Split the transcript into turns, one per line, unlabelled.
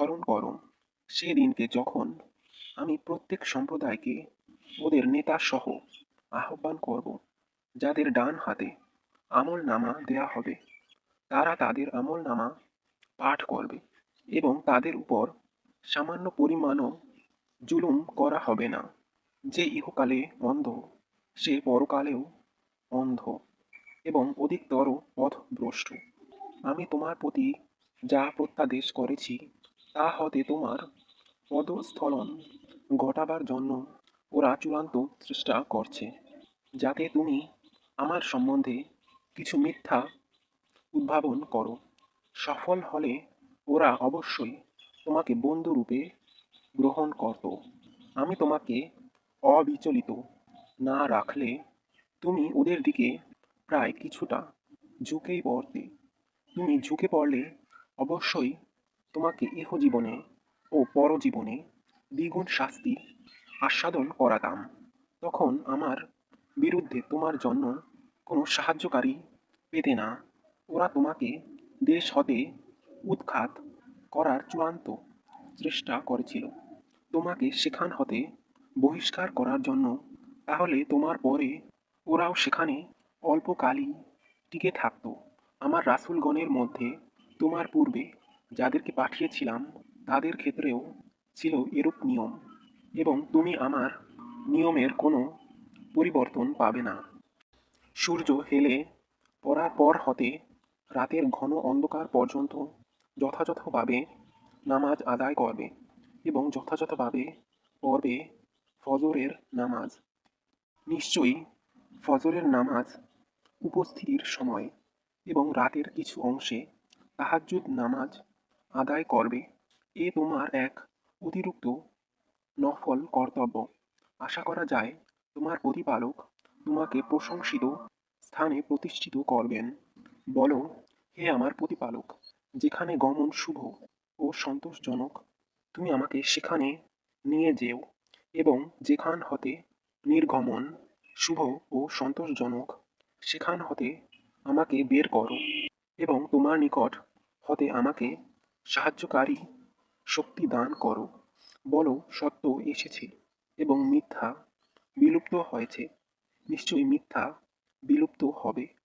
স্মরণ করো। সেদিনকে যখন আমি প্রত্যেক সম্প্রদায়কে ওদের নেতা সহ আহ্বান করব, যাদের ডান হাতে আমল নামা দেয়া হবে, তারা তাদের আমল নামা পাঠ করবে এবং তাদের উপর সামান্য পরিমাণও জুলুম করা হবে না, যে ইহকালে অন্ধ, সে পরকালেও অন্ধ এবং অধিকতর পথভ্রষ্ট। আমি তোমার প্রতি যা প্রত্যাদেশ করেছি তা হতে তোমার পদস্থলন ঘটাবার জন্য ওরা চূড়ান্ত চেষ্টা করছে, যাতে তুমি আমার সম্বন্ধে কিছু মিথ্যা উদ্ভাবন করো। সফল হলে ওরা অবশ্যই তোমাকে বন্ধুরূপে গ্রহণ করত। আমি তোমাকে অবিচলিত না রাখলে তুমি ওদের দিকে প্রায় কিছুটা ঝুঁকেই পড়তে। তুমি ঝুঁকে পড়লে অবশ্যই তোমাকে ইহজীবনে ও পরজীবনে দ্বিগুণ শাস্তি আস্বাদন করাতাম। তখন আমার বিরুদ্ধে তোমার জন্য কোনো সাহায্যকারী পেতে না। ওরা তোমাকে দেশ হতে উৎখাত করার চূড়ান্ত চেষ্টা করেছিল। তোমাকে সেখান হতে বহিষ্কার করার জন্য। তাহলে তোমার পরে ওরাও সেখানে অল্পকালই টিকে থাকতো। আমার রাসূলগণের মধ্যে তোমার পূর্বে যাদেরকে পাঠিয়েছিলাম, তাদের ক্ষেত্রেও ছিল এরূপ নিয়ম এবং তুমি আমার নিয়মের কোনো পরিবর্তন পাবে না। সূর্য হেলে পড়ার পর হতে রাতের ঘন অন্ধকার পর্যন্ত যথাযথভাবে নামাজ আদায় করবে এবং যথাযথভাবে পড়বে ফজরের নামাজ। নিশ্চয়ই ফজরের নামাজ উপস্থিতির সময় এবং রাতের কিছু অংশে তাহাজ্জুদ নামাজ আদায় করবে। এ তোমার এক অতিরিক্ত নফল কর্তব্য। আশা করা যায়, তোমার প্রতিপালক তোমাকে প্রশংসিত স্থানে প্রতিষ্ঠিত করবেন। বলো, হে আমার প্রতিপালক, যেখানে গমন শুভ ও সন্তোষজনক, তুমি আমাকে সেখানে নিয়ে যেও এবং যেখান হতে নির্গমন শুভ ও সন্তোষজনক, সেখান হতে আমাকে বের করো এবং তোমার নিকট হতে আমাকে সাহায্যকারী, শক্তি দান করো। বলো, সত্য এসেছে এবং মিথ্যা বিলুপ্ত হয়েছে। নিশ্চয়ই মিথ্যা বিলুপ্ত হবে।